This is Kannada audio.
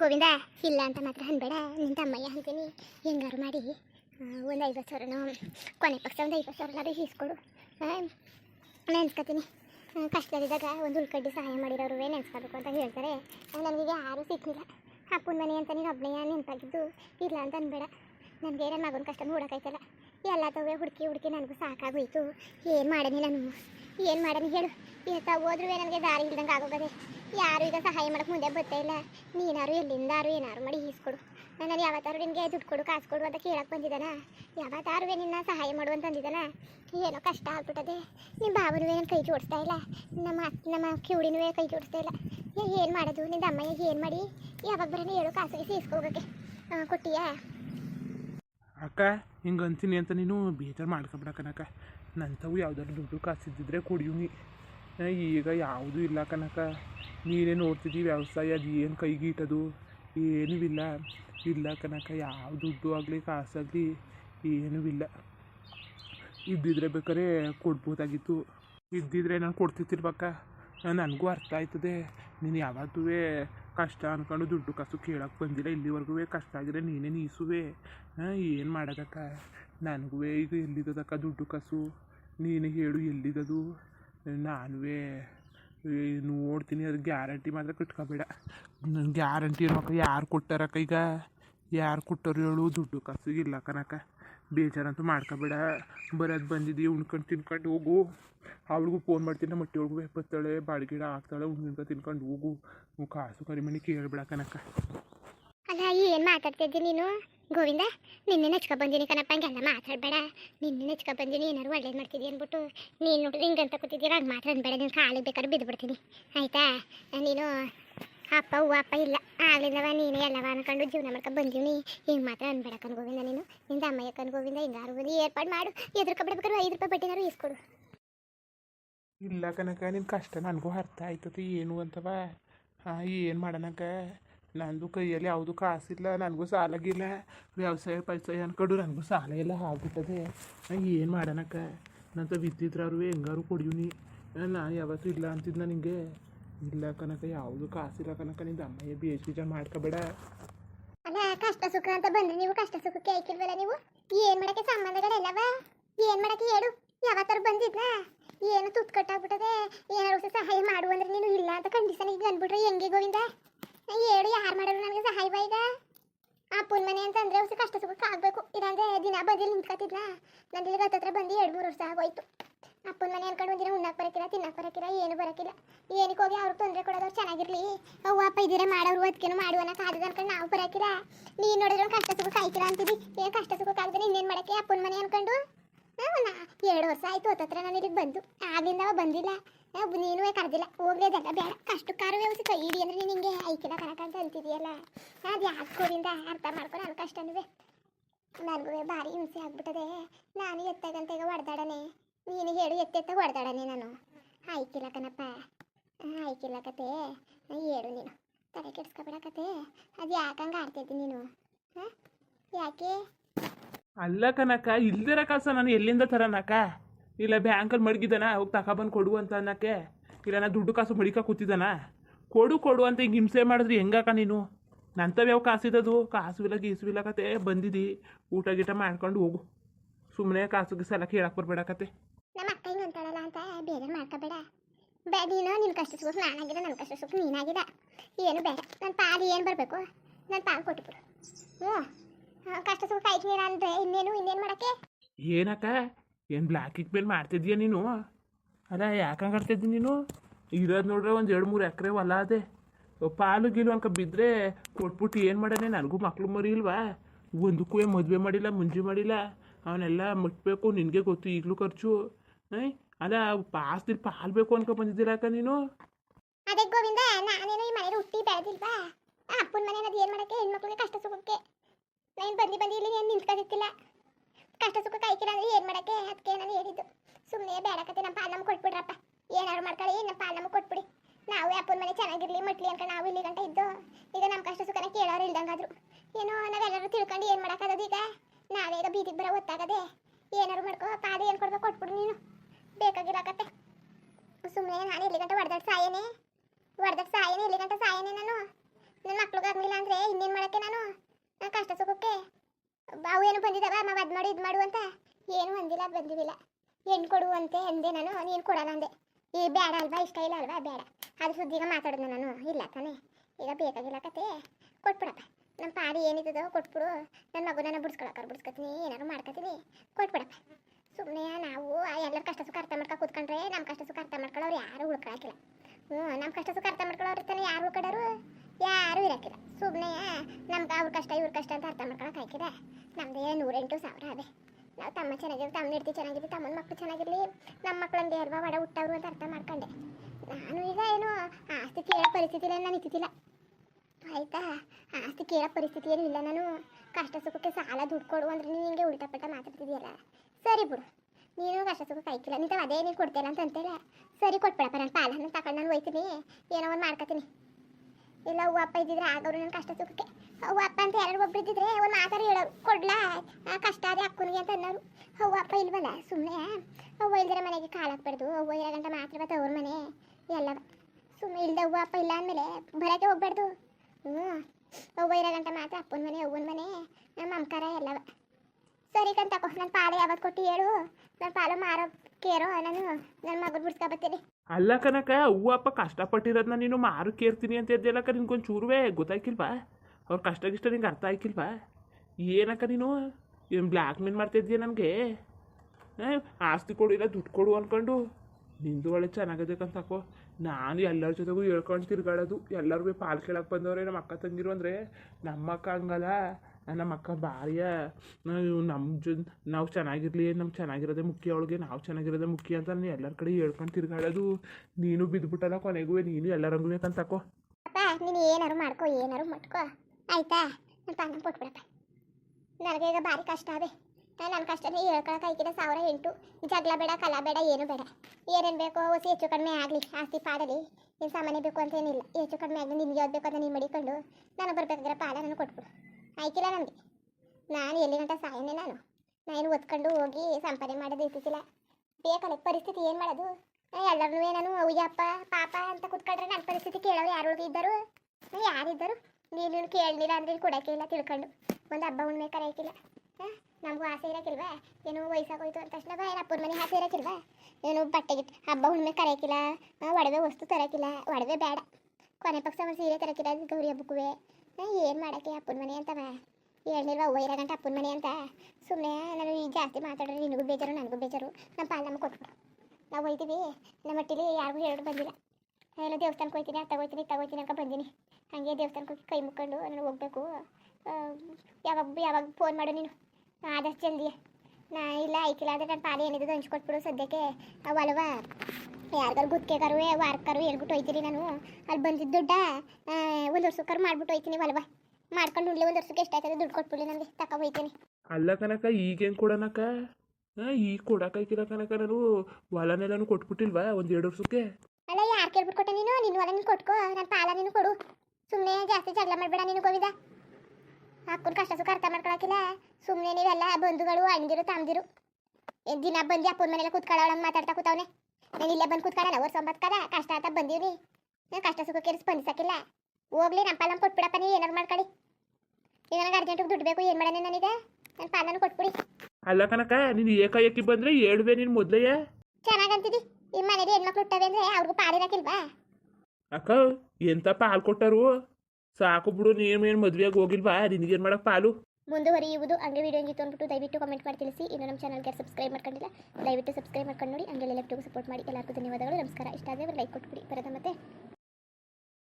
ಗೋವಿಂದ, ಇಲ್ಲ ಅಂತ ಮಾತ್ರ ಅನ್ಬೇಡ. ನಿನ್ನ ತಮ್ಮಯ್ಯ ಅಂತೀನಿ. ಹೆಂಗಾರು ಮಾಡಿ. ಒಂದು ಐವತ್ತು ಸಾವಿರನೋ ಕೊನೆ ಪಕ್ಷ ಒಂದು ಐವತ್ತು ಸಾವಿರನಾದ್ರು ಈಸ್ಕೊಡು ನೆನ್ಸ್ಕೊತೀನಿ. ಕಷ್ಟದಲ್ಲಿದ್ದಾಗ ಒಂದು ಉಳ್ಕಡ್ಡಿ ಸಹಾಯ ಮಾಡಿರೋರು ನೆನ್ಸ್ಕೋಬೇಕು ಅಂತ ಹೇಳ್ತಾರೆ. ನನಗೆ ಯಾರೂ ಸಿಕ್ಕಿಲ್ಲ ಅಪ್ಪನ ಮನೆ ಅಂತ ನೀನು ಒಬ್ಬನೇ ನೆನಪಾಗಿದ್ದು ಇಲ್ಲ ಅಂತ ಅನ್ಬೇಡ. ನನಗೆ ನನ್ನ ಮಗನ ಕಷ್ಟ ನೋಡೋಕ್ಕಾಯ್ತಲ್ಲ ಎಲ್ಲ ತವೇ ಹುಡುಕಿ ಹುಡುಕಿ ನನಗೂ ಸಾಕಾಗೋಯ್ತು. ಏನು ಮಾಡನಿ ನಾನು? ಏನು ಮಾಡನಿ ಹೇಳು. ಇರ್ತಾ ಹೋದ್ರೂ ನನಗೆ ದಾರಿ ಇಲ್ದಂಗೆ ಆಗೋಗದೆ. ಯಾರು ಈಗ ಸಹಾಯ ಮಾಡಕ್ಕೆ ಮುಂದೆ ಬರ್ತಾ ಇಲ್ಲ. ನೀನಾರು ಎಲ್ಲಿಂದಾರು ಏನಾರು ಮಾಡಿ ಈಸ್ಕೊಡು. ನಾನು ಯಾವತ್ತಾರು ನಿನಗೆ ದುಡ್ಡು ಕೊಡು, ಕಾಸು ಕೊಡು ಅಂತ ಕೇಳಕ್ಕೆ ಬಂದಿದ್ದಾನ? ಯಾವತ್ತಾರು ನಿನ್ನ ಸಹಾಯ ಮಾಡು ಅಂತ ಅಂದಿದ್ದಾನ? ಏನೋ ಕಷ್ಟ ಆಗ್ಬಿಟ್ಟದೆ. ನಿಮ್ಮ ಬಾಬನೂ ಏನು ಕೈ ಜೋಡಿಸ್ತಾ ಇಲ್ಲ. ನಮ್ಮ ನಮ್ಮ ಕಿವುಡಿನೂ ಕೈ ಜೋಡಿಸ್ತಾ ಇಲ್ಲ. ಏನು ಮಾಡೋದು? ನಿನ್ನ ಅಮ್ಮಯ್ಯ ಏನು ಮಾಡಿ? ಯಾವಾಗ ಬರೋಣ ಹೇಳು, ಕಾಸು ಈಸ್ಕೋಗಕ್ಕೆ ಕೊಟ್ಟಿಯಾ? ಅಕ್ಕ ಹಿಂಗೆ ಅಂತೀನಿ ಅಂತ ನೀನು ಬೇಜಾರು ಮಾಡ್ಕೊಬಿಡಕ್ಕನಕ್ಕ ನಂತವು ಯಾವ್ದಾದ್ರು ದುಡ್ಡು ಕಾಸಿದ್ದಿದ್ರೆ ಕುಡಿಯುನಿ. ಈಗ ಯಾವುದೂ ಇಲ್ಲ ಕನಕ. ನೀನೇ ನೋಡ್ತಿದ್ದಿ ವ್ಯವಸಾಯ, ಅದು ಏನು ಕೈಗೀಟದು? ಏನೂ ಇಲ್ಲ ಇಲ್ಲ ಕನಕ, ಯಾವ ದುಡ್ಡು ಆಗಲಿ, ಕಾಸಾಗಲಿ, ಏನೂ ಇಲ್ಲ. ಇದ್ದಿದ್ರೆ ಬೇಕಾದ್ರೆ ಕೊಡ್ಬೋದಾಗಿತ್ತು. ಇದ್ದಿದ್ರೆ ನಾನು ಕೊಡ್ತಿರ್ಬೇಕ ನನಗೂ ಅರ್ಥ ಆಯ್ತದೆ. ನೀನು ಯಾವತ್ತೂ ಕಷ್ಟ ಅನ್ಕೊಂಡು ದುಡ್ಡು ಕಾಸು ಕೇಳೋಕ್ಕೆ ಬಂದಿಲ್ಲ ಇಲ್ಲಿವರೆಗೂ ಕಷ್ಟ ಆಗಿದೆ ನೀನೇ ನೀಸುವೆ. ಏನು ಮಾಡೋದಕ್ಕ? ನನಗೂ ಈಗ ಎಲ್ಲಿದ್ದದಕ್ಕ ದುಡ್ಡು ಕಾಸು? ನೀನು ಹೇಳು ಎಲ್ಲಿದ್ದದು ನಾನು ನೋಡ್ತೀನಿ ಅದು ಗ್ಯಾರಂಟಿ ಮಾತ್ರ ಕಟ್ಕೊಬೇಡ. ಗ್ಯಾರಂಟಿ ಅನ್ನೋಕೆ ಯಾರು ಕೊಟ್ಟಾರಕ್ಕ ಈಗ? ಯಾರು ಕೊಟ್ಟರು ಹೇಳು, ದುಡ್ಡು ಕಾಸು ಇಲ್ಲ ಕನಕ ಬೇಜಾರಂತೂ ಮಾಡ್ಕೊಬೇಡ. ಬರೋದು ಬಂದಿದ್ದೀವಿ ಉಣ್ಕೊಂಡು ತಿನ್ಕೊಂಡು ಹೋಗು. ಅವಳಿಗೂ ಫೋನ್ ಮಾಡ್ತೀನಿ ಮಟ್ಟಿ ಒಳಗೂ ಬತ್ತಾಳೆ ಬಾಳ್ಗಿಡ ಹಾಕ್ತಾಳೆ ಉಣ್ಕೊಂಡು ತಿನ್ಕೊಂಡು ಹೋಗು. ಕಾಸು ಕರಿಮಣಿ ಕೇಳಬೇಡ ಕನಕ ಅಲ್ಲ ಏನು ಮಾತಾಡ್ತಿದ್ದಿ ನೀನು? ಗೋವಿಂದ, ನಿನ್ನೆ ನೆಚ್ಕೊ ಬಂದೀನಿ ಕಣಪ್ಪ ಹಂಗೆಲ್ಲ ಮಾತಾಡಬೇಡ. ನಿನ್ನೆ ನೆಚ್ಕೊ ಬಂದಿನಿ, ಏನಾರು ಒಳ್ಳೇದು ಮಾಡ್ತಿದ್ದಿ ಅಂದ್ಬಿಟ್ಟು. ನೀನು ನೋಡಿ ಅಂತ ಕೂತಿದ್ದೀರ ಹಂಗೆ ಮಾತ್ರ ಅನ್ಬೇಡ ನೀನು ಕಾಲಿಗೆ ಬೇಕಾದ್ರೆ ಬಿದ್ದು ಬಿಡ್ತೀನಿ ಆಯಿತಾ? ನೀನು ಅಪ್ಪ ಹೂವು ಅಪ್ಪ ಇಲ್ಲ. ಆಗ್ಲಿಲ್ಲವ, ನೀನು ಎಲ್ಲವ ಅನ್ಕೊಂಡು ಜೀವನ ಮಾಡ್ಕೊಂಡು ಬಂದೀನಿ. ಹಿಂಗೆ ಮಾತ್ರ ಅನ್ಬೇಡ ಕಣ್ ಗೋವಿಂದ ನೀನು. ನಿಂದ ಅಮ್ಮಯ್ಯ ಕಣ್ ಗೋವಿಂದ, ಹಿಂಗಾರು ಬಂದು ಏರ್ಪಾಡು ಮಾಡು. ಎದುರ್ಕೊಬಿಡ್ಬೇಕಾದ್ರೆ ಐದು ರೂಪಾಯಿ ಬಡ್ಡಿನಾರು ಇಸ್ಕೊಡು ಇಲ್ಲ ಕನಕ ನಿನ್ನ ಕಷ್ಟ ನನಗೂ ಅರ್ಥ ಆಯ್ತದ ಏನು ಅಂತವ? ಹಾಂ, ಏನು ಮಾಡೋಣಕ್ಕ? ನಂದು ಕೈಯಲ್ಲಿ ಯಾವುದು ಕಾಸಿಲ್ಲ, ನನಗೂ ಸಾಲಾಗಿಲ್ಲ. ವ್ಯವಸಾಯ ಪೈಸಾಯ ಅನ್ಕೊಂಡು ನನಗೂ ಸಾಲ ಎಲ್ಲ ಆಗ್ಬಿಟ್ಟದೆ. ಏನು ಮಾಡೋಣಕ್ಕ ನಂತ ಬಿದ್ದಿದ್ರವ್ರು ಹೆಂಗಾರು ಕೊಡಿಯುನಿ ನಾನು ಯಾವತ್ತೂ ಇಲ್ಲ ಅಂತಿದ್ನ ನಿಂಗೆ. ಇಲ್ಲ ಕನಕ, ಯಾವುದು ಕಾಸಿಲ್ಲ ಕನಕ, ನಿಂದ ಅಮ್ಮಯ್ಯ ಬೇಜ್ ಬೀಜ ಮಾಡ್ಕೋಬೇಡ. ಕಷ್ಟ ಸುಖ ಅಂತ ಬಂದ್ರೆ ನೀವು ಕಷ್ಟ ಸುಖಕ್ಕೆ ಐಕಿಲ್ವಲ್ಲ ನೀವು? ಏನು ಮಾಡಕ್ಕೆ ಸಂಬಂಧಗಳೆಲ್ಲವ ಏನು ಮಾಡಕ್ಕೆ ಹೇಳು? ಯಾವತ್ತಾರು ಬಂದಿದ್ನಾ? ಏನು ತುತ್ತು ಕಟ್ಟಾಗ್ಬಿಟ್ಟದೆ? ಏನಾರು ಸಹಾಯ ಮಾಡು ಅಂದ್ರೆ ನೀನು ಇಲ್ಲ ಅಂತ ಕಂಡೀಷನ್ ಈಗ ಅಂದ್ಬಿಟ್ರೆ ಹೆಂಗೆ ಗೋವಿಂದ? ಹೇಳು, ಯಾರು ಮಾಡೋರು ನನಗೆ ಸಹಾಯ ಈಗ. ಅಪ್ಪನ ಮನೆ ಅಂತ ಅಂದ್ರೆ ಕಷ್ಟ ಸುಖಕ್ಕೆ ಆಗಬೇಕು. ಇಲ್ಲಾಂದ್ರೆ ದಿನ ಬದಿಲಿ ನಿಂತ್ಕೊತಿದ್ನ ನನ್ನ ಇಲ್ಲಿ ಹತ್ರ ಬಂದು ಎರಡು ಮೂರು ವರ್ಷ ಆಗೋಯ್ತು. ಅಪ್ಪನ ಮನೆ ಅನ್ಕೊಂಡು ಒಂದಿನ ಉಣ್ಣಕ್ಕೆ ಬರಕಿಲ್ಲ ತಿನ್ನಕ್ಕೆ ಬರಕಿಲ್ಲ, ಏನು ಬರಕಿಲ್ಲ. ಏನಕ್ಕೆ ಹೋಗಿ ಅವ್ರು ತೊಂದರೆ ಕೊಡೋದವ್ರು ಚೆನ್ನಾಗಿರ್ಲಿ. ಅವ್ವ ಅಪ್ಪ ಇದ್ದೀರ ಮಾಡೋರು ಅದಕ್ಕೇನು ಮಾಡುವನ ಕಾದದ ಅನ್ಕೊಂಡು ನಾವು ಬರಕಿಲ್ಲ. ನೀನು ನೋಡಿದ್ರೆ ಕಷ್ಟ ಸುಖ ಆಯ್ತಿಲ್ಲ ಅಂತಿದ್ದಿ. ಏನು ಕಷ್ಟ ಸುಖ ಕಾಗದ ಇನ್ನೇನು ಮಾಡಕ್ಕೆ ಅಪ್ಪನ ಮನೆ ಅನ್ಕೊಂಡು? ಎರಡು ವರ್ಷ ಆಯ್ತು ಹತ್ತತ್ರ ನಾನು ಇಲ್ಲಿಗೆ ಬಂದು. ಆಗಿಂದ ಬಂದಿಲ್ಲ. ಆ, ನೀನು ಕರೆದಿಲ್ಲ. ಹೋಗ್ಲೇದಲ್ಲ ಬೇಡ. ಕಷ್ಟ ವ್ಯವಸ್ಥೆ ಕೈ ಹಿಡಿ ಅಂದ್ರೆ ನೀನು ಹಿಂಗೆ ಐಕಿಲ್ಲ ಕನಕ ಅಂತ ಅಂತಿದೆಯಲ್ಲ. ಅದು ಯಾಕೋರಿಂದ ಅರ್ಥ ಮಾಡ್ಕೊ ನನ್ನ ಕಷ್ಟನುವೆ ನನಗೂ ಭಾರಿ ಹಿಂಸೆ ಆಗ್ಬಿಟ್ಟದೆ. ನಾನು ಎತ್ತಾಗಂತ ಈಗ ಹೊಡೆದಾಡನೆ ನೀನು ಹೇಳು ಎತ್ತೆತ್ತ ಹೊಡೆದಾಡನೆ ನಾನು. ಆಯ್ಕಿಲ್ಲ ಕಣಪ್ಪ. ಆಯ್ಕಿಲ್ಲ ಕತೆ. ಹೇಳು ನೀನು. ತಲೆ ಕೆಡ್ಸ್ಕೊಬೇಡ ಅದು ಯಾಕಂಗೆ ಆಡ್ತಿದ್ದಿ ನೀನು? ಹಾಂ? ಯಾಕೆ? ಅಲ್ಲ ಕನಕ ಇಲ್ದಿರ ಕಾಸ ನಾನು ಎಲ್ಲಿಂದ ತರನಕ ಇಲ್ಲ ಬ್ಯಾಂಕಲ್ಲಿ ಮಡಗಿದ್ದಾನ ಹೋಗಿ ತಗೊಬಂದು ಕೊಡು ಅಂತ ಅನ್ನಕ್ಕೆ. ಇಲ್ಲ ನಾ ದುಡ್ಡು ಕಾಸು ಮಡಿಕ ಕೂತಿದ್ದಾನ. ಕೊಡು ಕೊಡು ಅಂತ ಹಿಂಗೆ ಹಿಂಸೆ ಮಾಡಿದ್ರಿ ಹೆಂಗಾಕ ನೀನು? ನಂತವ ಯಾವ ಕಾಸಿದದು ಕಾಸು ಇಲ್ಲ ಗೀಸು ಇಲ್ಲ ಕತೆ. ಬಂದಿದ್ದಿ ಊಟ ಗೀಟ ಮಾಡ್ಕೊಂಡು ಹೋಗು. ಸುಮ್ಮನೆ ಕಾಸು ಗೀಸು ಎಲ್ಲ ಕೇಳಕ್ಕೆ ಬರ್ಬೇಡ ಕತೆ. ನಮ್ಮ ಅಕ್ಕ ಹಿಂಗೆ ಅಂತಾಳಲ್ಲ ಅಂತ ಬೇಜಾರ್ ಮಾಡ್ಕೋಬೇಡ. ಬೇ ನೀನು ನಿನ್ನ ಕಷ್ಟ ಸುಖ ನಾನಾಗಿಲ್ಲ ನನ್ನ ಕಷ್ಟ ಸುಖ ನೀನಾಗಿದ ಏನು ಬೇಡ ನನ್ನ ಪಾಲು ಏನು ಬರಬೇಕು? ನನ್ನ ಪಾಲು ಕೊಟ್ಟುಬಿಡು ಹ್ಞೂ ಕಷ್ಟ ಸುಖ ಕಾಯ್ತೀರ ಅಂದರೆ ಇನ್ನೇನು ಇನ್ನೇನು ಮಾಡೋಕ್ಕೆ? ಏನಕ್ಕ? ಏನು ಬ್ಲ್ಯಾಕಿಗೆ ಮೇಲೆ ಮಾಡ್ತಿದ್ಯಾ ನೀನು? ಅಲ್ಲ, ಯಾಕೆ ಆಡ್ತಿದ್ದಿ ನೀನು? ಇರೋದು ನೋಡ್ರೆ ಒಂದು ಎರಡು ಮೂರು ಎಕರೆ ಹೊಲ ಅದೇ. ಪಾಲು ಗೀಲು ಅನ್ಕ ಬಿದ್ದರೆ ಕೊಟ್ಬಿಟ್ಟು ಏನು ಮಾಡೋಣ ನನಗೂ ಮಕ್ಳು ಮರಿ ಇಲ್ವಾ? ಒಂದಕ್ಕೂ ಮದುವೆ ಮಾಡಿಲ್ಲ, ಮುಂಜಿ ಮಾಡಿಲ್ಲ? ಅವನ್ನೆಲ್ಲ ಮುಟ್ಬೇಕು, ನಿನಗೆ ಗೊತ್ತು, ಈಗಲೂ ಖರ್ಚು. ಅಲ್ಲ ಪಾಸ್ದಿಲ್ ಪಾಲು ಬೇಕು ಅನ್ಕೊ ಬಂದಿದ್ದೀರಾಕ ನೀನು? ಅದೇ ಗೋವಿಂದ, ನಾನೇನು ಈ ಮನೇಲಿ ಹುಟ್ಟಿ ಬೆಳೆದಿಲ್ವಾ? ಅಪ್ಪನ ಮನೆ ಅದು ಏನು ಮಾಡೋಕ್ಕೆ? ಹೆಣ್ಮಕ್ಳಿಗೆ ಕಷ್ಟ ಸುಖಕ್ಕೆ. ನಾನು ಬಂದು ಬಂದು ಇಲ್ಲಿ ಏನು ನಿಂತ್ಕೊಂಡಿರ್ತಿಲ್ಲ. ಕಷ್ಟ ಸುಖ ಕಾಯ್ಕಿಲ್ಲ ಅಂದ್ರೆ ಏನು ಮಾಡೋಕ್ಕೆ? ಅದಕ್ಕೆ ನಾನು ಹೇಳಿದ್ದು. ಸುಮ್ಮನೆ ಬೇಡಕತ್ತೆ ನಮ್ಮ ಪಾಲ್ ನಮ್ಗೆ ಕೊಟ್ಬಿಡ್ರಪ್ಪ. ಏನಾದ್ರು ಮಾಡ್ಕೊಳ್ಳಿ ನಮ್ಮ ಪಾಲ್ ಕೊಟ್ಬಿಡಿ. ನಾವು ಅಪ್ಪನ ಮನೆ ಚೆನ್ನಾಗಿರ್ಲಿ, ಮಟ್ಲಿ ಅನ್ಕೊಂಡು ನಾವು ಇಲ್ಲಿ ಗಂಟ ಇದ್ದು, ಈಗ ನಮ್ಮ ಕಷ್ಟ ಸುಖನ ಕೇಳೋರು ಇಲ್ದಂಗಾದ್ರು. ಏನೋ ನಾವೆಲ್ಲರೂ ತಿಳ್ಕೊಂಡು ಏನು ಮಾಡೋಕ್ಕಾಗದು ಈಗ? ನಾವೇ ಬೀದಿಗೆ ಬರೋ ಗೊತ್ತಾಗದೆ ಏನಾರು ಮಾಡ್ಕೋ, ಪಾದ ಏನು ಕೊಡ್ಬೇಕು ಕೊಟ್ಬಿಡು ನೀನು. ಬೇಕಾಗಿರಕತ್ತೆ. ಸುಮ್ಮನೆ ನಾನು ಇಲ್ಲಿ ಗಂಟ ಹೊಡೆದಾಡ್ ಸಾಯೇನೆ? ಹೊಡೆದಾಡ್ ಸಾಯೇನೆ ಇಲ್ಲಿ ಗಂಟ ಸಾಯೇನೆ ನಾನು? ನನ್ನ ಮಕ್ಳಿಗಾಗಲಿಲ್ಲ ಅಂದರೆ ಇನ್ನೇನು ಮಾಡೋಕ್ಕೆ ನಾನು? ನನ್ನ ಕಷ್ಟ ಸುಖಕ್ಕೆ? ಬಾವು ಏನು ಬಂದಿದ್ದಾವ ನಾವು ಅದು ಮಾಡು, ಇದು ಮಾಡು ಅಂತ ಏನು ಅಂದಿಲ್ಲ ಬಂದಿಲ್ಲ ಹೆಣ್ಣು ಕೊಡು ಅಂತೆ ಅಂದೆ ನಾನು, ನೀನು ಕೊಡಲ್ಲ ಅಂದೆ. ಈ ಬೇಡ ಅಲ್ವಾ? ಇಷ್ಟ ಇಲ್ಲ ಅಲ್ವಾ? ಬೇಡ ಅದು ಸುದ್ದಿಗ ಮಾತಾಡಿದ್ನ ನಾನು. ಇಲ್ಲ ತಾನೇ. ಈಗ ಬೇಕಾಗಿಲ್ಲ ಕತೆ. ಕೊಟ್ಬಿಡಪ್ಪ. ನಮ್ಮ ಪಾಡಿ ಏನಿದ್ದದೋ ಕೊಟ್ಬಿಡು. ನನ್ನ ಮಗು ನಾನು ಬಿಡ್ಸ್ಕೊಳಕ್ಕಾರ ಬಿಡ್ಸ್ಕೊತೀನಿ. ಏನಾದ್ರು ಮಾಡ್ಕೊತೀನಿ. ಕೊಟ್ಬಿಡಪ್ಪ. ಸುಮ್ಮನೆ ನಾವು ಎಲ್ಲರ ಕಷ್ಟ ಸುಖ ಅರ್ಥ ಮಾಡ್ಕೊ ಕೂತ್ಕೊಂಡ್ರೆ ನಮ್ಮ ಕಷ್ಟ ಸುಖ ಅರ್ಥ ಮಾಡ್ಕೊಳ್ಳೋರು ಯಾರು ಹುಡ್ಕೊಳಕ್ಕಿಲ್ಲ ಹ್ಞೂ ನಮ್ಮ ಕಷ್ಟ ಸುಖ ಅರ್ಥ ಮಾಡ್ಕೊಳ್ಳೋರು ತಾನೆ ಯಾರು ಉಳ್ಕೊಡೋರು ಇರಕ್ಕಿಲ್ಲ ಸುಮ್ಮನೆ ನಮ್ಗೆ ಅವ್ರ ಕಷ್ಟ, ಇವ್ರ ಕಷ್ಟ ಅಂತ ಅರ್ಥ ಮಾಡ್ಕೊಳಕ್ ಹಾಕಿದೆ ನಮ್ದೇ ನೂರೆಂಟು ಸಾವಿರ ಅದೇ. ನಾವು ತಮ್ಮ ಚೆನ್ನಾಗಿರ್ಲಿ ತಮ್ಮ ಹೆಂಡ್ತಿ ಚೆನ್ನಾಗಿರ್ಲಿ ತಮ್ಮನ ಮಕ್ಕಳು ಚೆನ್ನಾಗಿರ್ಲಿ ನಮ್ಮ ಮಕ್ಕಳಂಗೆ ಅಲ್ವಾ ಒಡ ಹುಟ್ಟವ್ರು ಅಂತ ಅರ್ಥ ಮಾಡ್ಕೊಂಡೆ. ನಾನು ಈಗ ಏನು ಆಸ್ತಿ ಕೇಳೋ ಪರಿಸ್ಥಿತಿಯಲ್ಲಿ ನಾನು ನಿಂತಿದ್ದಿಲ್ಲ ಆಯ್ತಾ? ಆಸ್ತಿ ಕೇಳೋ ಪರಿಸ್ಥಿತಿ ಏನು ಇಲ್ಲ. ನಾನು ಕಷ್ಟ ಸುಖಕ್ಕೆ ಸಾಲ ದುಡ್ಡು ಕೊಡು ಅಂದ್ರೆ ನೀನು ಹಿಂಗೆ ಉಲ್ಟಾ ಪಟ್ಟ ಮಾತಾಡ್ತಿದ್ದೀಯಲ್ಲ. ಸರಿ ಬಿಡು. ನೀನು ಕಷ್ಟ ಸುಖಕ್ಕೆ ಕೈಕಿಲ್ಲ ನೀನು ಅದೇ ನೀನು ಕೊಡ್ತೇನೆ ಅಂತ ಅಂತೇಳ ಸರಿ ಕೊಟ್ಬಿಡಪ್ಪ ಪಾಲ ಪಾಲನ್ನು ತಗೊಂಡು ನಾನು ಹೋಯ್ತೀನಿ. ಏನೋ ಒಂದು ಮಾಡ್ಕೊತೀನಿ. ಇಲ್ಲ, ಅವ್ವ ಅಪ್ಪ ಇದ್ದಿದ್ರೆ ಆಗೋರು ನನ್ನ ಕಷ್ಟ ಸುಖಕ್ಕೆ. ಅವ್ವ ಅಪ್ಪ ಅಂತ ಯಾರು ಒಬ್ರು ಇದ್ದಿದ್ರೆ ಒಂದು ಮಾತಾರು ಹೇಳೋ. ಕೊಡ್ಲಾ? ಕಷ್ಟ ಅದೇ ಅಕ್ಕನಿಗೆ ಅಂತ ಅನ್ನೋರು. ಅವ್ವ ಅಪ್ಪ ಇಲ್ವಲ್ಲ ಸುಮ್ಮನೆ ಅವ್ವ ಇಲ್ದಿರ ಮನೆಗೆ ಕಾಲಾಕ್ಬಾರ್ದು ಅವ್ವ ಇರೋ ಗಂಟ ಮಾತ್ರ ಬತ್ತ ಅವ್ರ ಮನೆ. ಎಲ್ಲ ಸುಮ್ಮನೆ ಇಲ್ದ ಅವ್ವ ಅಪ್ಪ ಇಲ್ಲ ಅಂದಮೇಲೆ ಬರೋಕ್ಕೆ ಹೋಗ್ಬಾರ್ದು. ಹ್ಞೂ ಅವ್ವ ಇರೋ ಗಂಟ ಮಾತ್ರ ಅಪ್ಪನ ಮನೆ, ಅವ್ವನ ಮನೆ. ನಮ್ಮ ಮಮಕಾರ ಎಲ್ಲವ ಸರಿ ಕಣ್ ತಗೋ ನನ್ನ ಪಾಲು ಯಾವತ್ತು ಕೊಟ್ಟು ಹೇಳು. ನನ್ನ ಪಾಲು ಮಾರೋ ಕೇರೋ, ನಾನು ನನ್ನ ಮಗನ ಬಿಡ್ಸ್ಕೊಬತ್ತೀನಿ ಅಲ್ಲ ಕನಕ ಅವ್ವ ಅಪ್ಪ ಕಷ್ಟಪಟ್ಟಿರೋದನ್ನ ನೀನು ಮಾರು ಕೇರ್ತೀನಿ ಅಂತ ಇದ್ದಲ್ಲಕ್ಕ ನಿನ್ಗೊಂದು ಚೂರುವೇ ಗೊತ್ತಾಯ್ಕಿಲ್ವಾ? ಅವ್ರ ಕಷ್ಟ ಗಿಷ್ಟ ನಿಂಗೆ ಅರ್ಥ ಆಯ್ಕಿಲ್ವಾ ಏನಕ್ಕ ನೀನು? ಏನು ಬ್ಲ್ಯಾಕ್ ಮೇಲ್ ಮಾಡ್ತಿದ್ದೀಯ ನನಗೆ? ಆಸ್ತಿ ಕೊಡು, ಇಲ್ಲ ದುಡ್ಡು ಕೊಡು ಅಂದ್ಕೊಂಡು ನಿಂದು ಒಳ್ಳೆ ಚೆನ್ನಾಗದಕ್ಕಂತ ಸಾಕು. ನಾನು ಎಲ್ಲರ ಜೊತೆಗೂ ಹೇಳ್ಕೊಂಡು ತಿರ್ಗಾಡೋದು. ಎಲ್ಲರಿಗೂ ಪಾಲು ಕೇಳಕ್ಕೆ ಬಂದವ್ರೆ ನಮ್ಮ ಅಕ್ಕ ತಂಗಿರು ಅಂದರೆ. ನಮ್ಮ ಅಕ್ಕ ಹಂಗಲ್ಲ. ನಮ್ಮ ಅಕ್ಕ ಭಾರಿಯ ನಮ್ಮ ಜೊ, ನಾವು ಚೆನ್ನಾಗಿರಲಿ ನಮ್ಗೆ ಚೆನ್ನಾಗಿರೋದೇ ಮುಖ್ಯ, ಅವಳಿಗೆ ನಾವು ಚೆನ್ನಾಗಿರೋದೇ ಮುಖ್ಯ ಅಂತ ನೀನು ಎಲ್ಲರ ಕಡೆ ಹೇಳ್ಕೊಂಡು ತಿರ್ಗಾಡೋದು. ನೀನು ಬಿದ್ದುಬಿಟ್ಟಲ್ಲ ಕೊನೆಗೂ, ನೀನು ಎಲ್ಲರಂಗೂ ಕಂತಕೋ ಅಪ್ಪ, ನೀನು ಏನಾರು ಮಾಡ್ಕೋ ಏನಾರು ಮಾಡ್ಕೋ ಆಯ್ತಾ? ನನ್ನ ಪಾಲನ ಕೊಟ್ಬಿಡಪ್ಪ ನನಗೆ ಈಗ ಭಾರಿ ಕಷ್ಟ ಅದೇ. ನನ್ನ ಕಷ್ಟನೇ ಹೇಳ್ಕೊಳಕ್ಕೆ ಐಕಿದ ಸಾವಿರ ಎಂಟು. ಜಗಳ ಬೇಡ, ಕಲ ಬೇಡ, ಏನು ಬೇಡ. ಏನೇನು ಬೇಕೋ ಹೊಸ ಹೆಚ್ಚು ಕಡಿಮೆ ಆಗಲಿ, ಆಸ್ತಿ ಪಾಡಲಿ. ಏನು ಸಾಮಾನ್ಯ ಬೇಕು ಅಂತ ಏನಿಲ್ಲ. ಹೆಚ್ಚು ಕಡಿಮೆ ಆಗಲಿ, ನಿನಗೆ ಯಾವ್ದು ಬೇಕು ಅಂತ ನೀನು ಮಡಿಕೊಂಡು, ನಾನು ಬರಬೇಕಾದ್ರೆ ಪಾಲ ನಾನು ಕೊಟ್ಬಿಡು. ಆಯ್ಕಿಲ್ಲ ನನಗೆ ನಾನು ಎಲ್ಲಿ ಗಂಟ ನಾನು. ನಾನು ಒತ್ಕೊಂಡು ಹೋಗಿ ಸಂಪಾದನೆ ಮಾಡೋದು ಇರ್ತಿದ್ದಿಲ್ಲ. ಬೇಕಲ್ಲ ಪರಿಸ್ಥಿತಿ ಏನು ಮಾಡೋದು? ಎಲ್ಲರೂ ನಾನು ಅಯ್ಯಪ್ಪ ಪಾಪ ಅಂತ ಕುತ್ಕೊಂಡ್ರೆ ನನ್ನ ಪರಿಸ್ಥಿತಿ ಕೇಳೋರು ಯಾರು ಇದ್ದರು? ಯಾರಿದ್ದರು? ನೀನು ಕೇಳಲಿಲ್ಲ ಅಂದ್ರೆ ಕೊಡೋಕೆ ಇಲ್ಲ ತಿಳ್ಕೊಂಡು. ಒಂದು ಹಬ್ಬ ಹುಣ್ಣಿಮೆ ಕರೆಯಕ್ಕಿಲ್ಲ ನಮಗೂ ಆಸೆ ಇರೋಕ್ಕಿಲ್ವಾ ಏನು ವಯಸ್ಸಾಗೋಯ್ತು ಅಂದ ತಕ್ಷಣ ಬಾ ಅಪ್ಪನ ಮನೆ ಆಸೆ ಇರೋಕ್ಕಿಲ್ವಾ ಏನು ಬಟ್ಟೆ ಗಿಟ್, ಹಬ್ಬ ಹುಣ್ಣಿಮೆ ಕರೆಯೋಕ್ಕಿಲ್ಲ ಒಡವೆ ವಸ್ತು ತರೋಕ್ಕಿಲ್ಲ ಒಡವೆ ಬೇಡ. ಕೊನೆ ಪಕ್ಷ ಒಂದು ಸೀರೆ ತರೋಕ್ಕಿಲ್ಲ ಗೌರಿ ಹಬ್ಬಕ್ಕೂ ಏನು ಮಾಡೋಕ್ಕೆ ಅಪ್ಪನ ಮನೆ ಅಂತವ? ಹೇಳಿಲ್ವಾ ಇರೋ ಗಂಟೆ ಅಪ್ಪನ ಮನೆ ಅಂತ? ಸುಮ್ಮನೆ ನಾನು ಜಾಸ್ತಿ ಮಾತಾಡೋರು ನಿನಗೂ ಬೇಜಾರು, ನನಗೂ ಬೇಜಾರು. ನಮ್ಮ ಪಾಲ್ ನಮ್ಗೆ ಕೊಟ್ಬಿಡು. ನಾವು ಹೋಯ್ತೀವಿ. ನಮ್ಮ ಮಟ್ಟಿಲಿ ಯಾರಿಗೂ ಹೇಳಿ ಬಂದಿಲ್ಲ. ಎಲ್ಲ ದೇವಸ್ಥಾನಕ್ಕೆ ಹೋಗ್ತೀನಿ ಅತ್ತಾಗ ಹೋಗ್ತೀನಿ ಅಂತ ಬಂದೀನಿ. ಹಾಗೆ ದೇವಸ್ಥಾನಕ್ಕೆ ಹೋಗಿ ಕೈ ಮುಕ್ಕೊಂಡು ನಾನು ಹೋಗ್ಬೇಕು. ಯಾವಾಗ ಯಾವಾಗ ಫೋನ್ ಮಾಡು ನೀನು. ಆದಷ್ಟು ಜಲ್ದಿ. ನಾ ಇಲ್ಲ ಐಕಿಲ್ಲ ಅಂದರೆ ನನ್ನ ಪಾಲಿ ಏನಿದ್ದು ಹಂಚ್ಕೊಟ್ಬಿಡು ಸದ್ಯಕ್ಕೆ. ಅವಲ್ವ ಯಾರಿಗಾರು ಗುತ್ತಿಗೆಗಾರು ವಾರ್ಕರು ಹೇಳ್ಬಿಟ್ಟು ಹೋಯ್ತೀನಿ ನಾನು. ಅಲ್ಲಿ ಬಂದಿದ್ದ ದುಡ್ಡ ಒಂದು ವರ್ಷಕ್ಕಾರು ಮಾಡ್ಬಿಟ್ಟು ಹೋಯ್ತೀನಿ ಅಲ್ವ? ಮಾಡ್ಕೊಂಡು ಉಳ್ಳಿ ಒಂದು ವರ್ಷಕ್ಕೆ ಎಷ್ಟಾಯ್ತದೆ ದುಡ್ಡು ಕೊಟ್ಬಿಡಿ ನನಗೆ ತಕ ಹೋಯ್ತೀನಿ. ಅಲ್ಲ ಕನಕ ಈಗೇನು ಕೊಡೋಣಕ್ಕ ಹಾಂ ಈಗ ಕೊಡಕ್ಕಾಯ್ತಿಲ್ಲ ಕನಕ ನಾನು ಹೊಲನೆಲ್ಲನೂ ಕೊಟ್ಬಿಟ್ಟಿಲ್ವಾ ಒಂದು ಎರಡು ವರ್ಷಕ್ಕೆ? ಅಲ್ಲ ಯಾರು ಕೇಳ್ಬಿಟ್ಟು ಕೊಟ್ಟೆ ನೀನು? ನಿನ್ನ ಹೊಲ ನೀನು ಕೊಟ್ಕೋ ನನ್ನ ಪಾಲ ನೀನು ಕೊಡು. ಸುಮ್ಮನೆ ಜಾಸ್ತಿ ಜಗಳ ಮಾಡಬೇಡ ನೀನು ಗೋವಿಂದ. ಅಕ್ಕನ ಕಷ್ಟ ಸುಖ ಅರ್ಥ ಮಾಡ್ಕೊಳಕಿಲ್ಲ. ಸುಮ್ಮನೆ ನೀವೆಲ್ಲ ಬಂಧುಗಳು ಅಣ್ದಿರು ತಮ್ದಿರು ದಿನ ಬಂದು ಅಪ್ಪನ ಮನೇಲಿ ಕೂತ್ಕೊಳ್ಳೋಣ ಮಾತಾಡ್ತಾ ಕೂತವನೆ. ನಾನು ಇಲ್ಲೇ ಬಂದು ಕೂತ್ಕೊಳ್ಳಲ್ಲ ಅವ್ರ ಒಂಬತ್ತು ಕದ ಕಷ್ಟ ಅಂತ ಬಂದೀವಿ ನಾನು ಕಷ್ಟ ಸುಖಕ್ಕೆ ಸ್ಪಂದಿಸಕ್ಕಿಲ್ಲ. ಹೋಗ್ಲಿ ನಮ್ಮ ಪಾಲಂ ಕೊಟ್ಬಿಡಪ್ಪ ನೀ ಏನಾರು ಮಾಡ್ಕೊಳ್ಳಿ. ಈಗ ನನಗೆ ಅರ್ಜೆಂಟಿಗೆ ದುಡ್ಡು ಬೇಕು ಏನು ಮಾಡೋಣ ನನಗೆ? ನನ್ನ ಪಾಲನ್ನು ಕೊಟ್ಬಿಡಿ. ಅಲ್ಲ ಕನಕ ನೀನು ಏಕಾಏಕಿ ಬಂದರೆ ಹೇಳುವೆ ನೀನು ಮೊದಲೇ? ಚೆನ್ನಾಗಂತಿದಿ. ಈ ಮನೇಲಿ ಹೆಣ್ಮಕ್ಳು ಹುಟ್ಟವೆ ಅಂದರೆ ಅವ್ರಿಗೂ ಪಾಲಿರಕ್ಕಿಲ್ವಾ ಅಕ್ಕ ಎಂತ ಪಾಲ್ ಕೊಟ್ಟರು? ಸಾಕು ಬಿಡು, ನೀನು ಏನು ಮದುವೆಯಾಗಿ ಹೋಗಿಲ್ವಾ? ನಿನಗೇನು ಮಾಡಕ್ಕೆ ಪಾಲು? ಮುಂದುವರಿಯುವುದು ಹಂಗೆ ವಿಡಿಯೋ ಹೆಂಗಿತ್ತು ಅಂದ್ಬಿಟ್ಟು ದಯವಿಟ್ಟು ಕಮೆಂಟ್ ಮಾಡಿ, ತಿಳಿಸಿ. ಇನ್ನು ನಮ್ಮ ಚಾನಲ್ಗೆ ಸಬ್ಸ್ಕ್ರೈಬ್ ಮಾಡ್ಕೊಂಡಿಲ್ಲ, ದಯವಿಟ್ಟು ಸಬ್ಸ್ಕ್ರೈಬ್ ಮಾಡ್ಕೊಂಡು ನೋಡಿ. ಹಂಗೆ ಲೆಫ್ಟಿಗೂ ಸಪೋರ್ಟ್ ಮಾಡಿ. ಎಲ್ಲರಿಗೂ ಧನ್ಯವಾದಗಳು. ನಮಸ್ಕಾರ. ಇಷ್ಟ ಆದರೆ ಲೈಕ್ ಕೊಟ್ಬಿಡಿ. ಬರೋದ ಮತ್ತೆ.